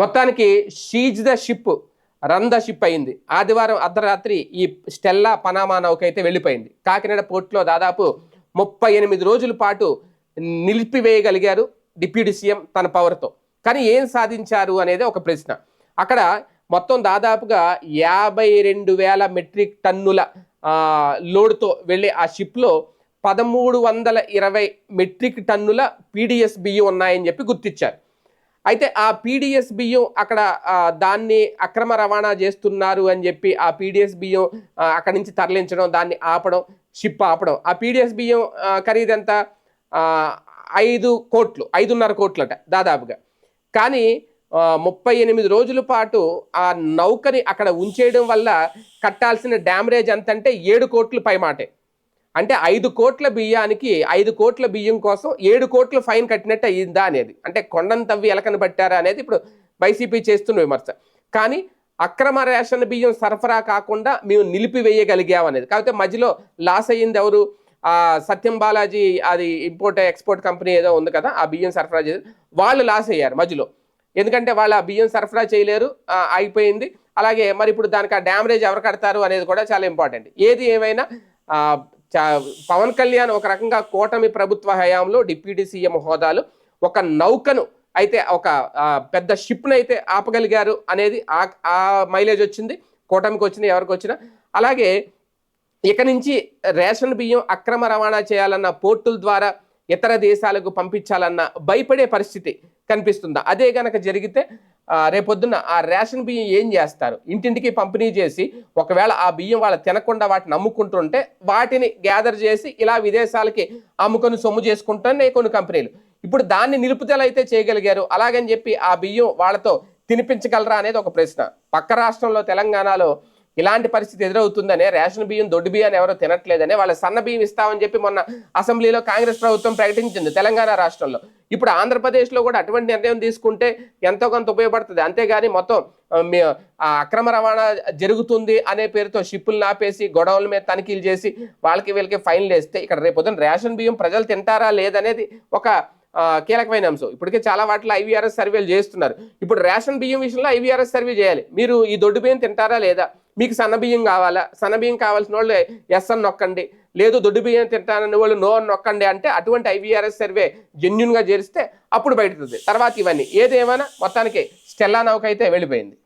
మొత్తానికి she's the ship run the ship అయింది. ఆదివారం అర్ధరాత్రి ఈ స్టెల్లా పనామా నౌక అయితే వెళ్ళిపోయింది. కాకినాడ పోర్టులో దాదాపు ముప్పై ఎనిమిది రోజుల పాటు నిలిపివేయగలిగారు డిప్యూటీ సీఎం తన పవర్తో. కానీ ఏం సాధించారు అనేది ఒక ప్రశ్న. అక్కడ మొత్తం దాదాపుగా యాభై రెండు వేల మెట్రిక్ టన్నుల లోడ్తో వెళ్ళే ఆ షిప్లో పదమూడు వందల ఇరవై మెట్రిక్ టన్నుల పీడిఎస్ బియ్యం ఉన్నాయని చెప్పి గుర్తించారు అయితే ఆ పీడిఎస్ బియ్యం అక్కడ దాన్ని అక్రమ రవాణా చేస్తున్నారు అని చెప్పి ఆ పీడిఎస్ బియ్యం అక్కడి నుంచి తరలించడం దాన్ని ఆపడం షిప్ ఆపడం. ఆ పీడిఎస్ బియ్యం ఖరీదంతా ఐదు కోట్లు ఐదున్నర కోట్లట దాదాపుగా. కానీ ముప్పై ఎనిమిది రోజుల పాటు ఆ నౌకని అక్కడ ఉంచేయడం వల్ల కట్టాల్సిన డ్యామరేజ్ ఎంత అంటే ఏడు కోట్లు పైమాటే. అంటే ఐదు కోట్ల బియ్యానికి ఐదు కోట్ల బియ్యం కోసం ఏడు కోట్ల ఫైన్ కట్టినట్టు అయ్యిందా అనేది. అంటే కొండను తవ్వి ఎలకని పట్టారా అనేది ఇప్పుడు వైసీపీ చేస్తున్న విమర్శ. కానీ అక్రమ రేషన్ బియ్యం సరఫరా కాకుండా మేము నిలిపివేయగలిగాం అనేది. కాకపోతే మధ్యలో లాస్ అయ్యింది ఎవరు? ఆ సత్యం బాలాజీ అది ఇంపోర్ట్ ఎక్స్పోర్ట్ కంపెనీ ఏదో ఉంది కదా ఆ బియ్యం సరఫరా చేసి వాళ్ళు లాస్ అయ్యారు మధ్యలో. ఎందుకంటే వాళ్ళు ఆ బియ్యం సరఫరా చేయలేరు అయిపోయింది. అలాగే మరి ఇప్పుడు దానికి ఆ డ్యామరేజ్ ఎవరు కడతారు అనేది కూడా చాలా ఇంపార్టెంట్. ఏది ఏమైనా పవన్ కళ్యాణ్ ఒక రకంగా కూటమి ప్రభుత్వ హయాంలో డిప్యూటీ సీఎం హోదాలు ఒక నౌకను అయితే ఒక పెద్ద షిప్ను అయితే ఆపగలిగారు అనేది ఆ ఆ మైలేజ్ వచ్చింది. కూటమికి వచ్చిన ఎవరికి వచ్చినా. అలాగే ఇక నుంచి రేషన్ బియ్యం అక్రమ రవాణా చేయాలన్న పోర్టుల ద్వారా ఇతర దేశాలకు పంపించాలన్న భయపడే పరిస్థితి కనిపిస్తుందా? అదే గనక జరిగితే రేపొద్దున ఆ రేషన్ బియ్యం ఏం చేస్తారు? ఇంటింటికి పంపిణీ చేసి ఒకవేళ ఆ బియ్యం వాళ్ళు తినకుండా వాటిని అమ్ముకుంటుంటే వాటిని గ్యాదర్ చేసి ఇలా విదేశాలకి అమ్ముకొని సొమ్ము చేసుకుంటున్నాయి కొన్ని కంపెనీలు. ఇప్పుడు దాన్ని నిలుపుదల అయితే చేయగలిగారు. అలాగని చెప్పి ఆ బియ్యం వాళ్ళతో తినిపించగలరా అనేది ఒక ప్రశ్న. పక్క రాష్ట్రంలో తెలంగాణలో ఇలాంటి పరిస్థితి ఎదురవుతుందనే రేషన్ బియ్యం దొడ్డు బియ్యాన్ని ఎవరో తినట్లేదనే వాళ్ళ సన్న బియ్యం ఇస్తామని చెప్పి మొన్న అసెంబ్లీలో కాంగ్రెస్ ప్రభుత్వం ప్రకటించింది తెలంగాణ రాష్ట్రంలో. ఇప్పుడు ఆంధ్రప్రదేశ్లో కూడా అటువంటి నిర్ణయం తీసుకుంటే ఎంతో కొంత ఉపయోగపడుతుంది. అంతేగాని మొత్తం ఆ, అక్రమ రవాణా జరుగుతుంది అనే పేరుతో షిప్పులు ఆపేసి గొడవల మీద తనిఖీలు చేసి వాళ్ళకి వీళ్ళకి ఫైన్లు వేస్తే ఇక్కడ రేపొద్దున రేషన్ బియ్యం ప్రజలు తింటారా లేదనేది ఒక కీలకమైన అంశం. ఇప్పటికే చాలా వాటిలో ఐవీఆర్ఎస్ సర్వేలు చేస్తున్నారు. ఇప్పుడు రేషన్ బియ్యం విషయంలో ఐవీఆర్ఎస్ సర్వే చేయాలి. మీరు ఈ దొడ్డు బియ్యం తింటారా లేదా? మీకు సన్న బియ్యం కావాలా? సన్న బియ్యం కావాల్సిన వాళ్ళు ఎస్ అని నొక్కండి. లేదు దొడ్డు బియ్యం తింటానని వాళ్ళు నో అని నొక్కండి అంటే అటువంటి ఐవీఆర్ఎస్ సర్వే జెన్యున్గా చేరిస్తే అప్పుడు బయటతుంది తర్వాత ఇవన్నీ. ఏదేమైనా మొత్తానికి స్టెల్లా నౌక అయితే వెళ్ళిపోయింది.